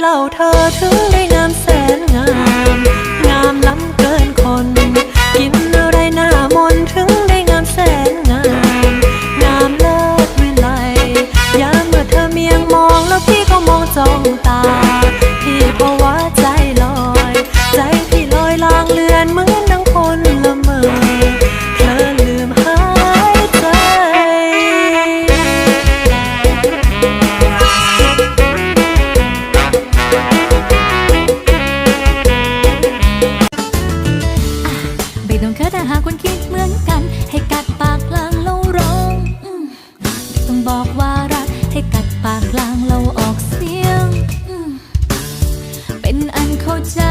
เล่าเธอถึงได้งามแสนงาม งามล้ำเกินคน กินอะไรหน้ามนถึงได้งามแสนงาม งามเลิศวิไลยามเมื่อเธอเมียงมองแล้วพี่ก็มองจ้องตา หากคนคิดเหมือนกัน ให้กัดปากลางเราร้องไต้องบอกว่ารัก ให้กัดปากลางเราออกเสียง เป็นอันเข้าใจ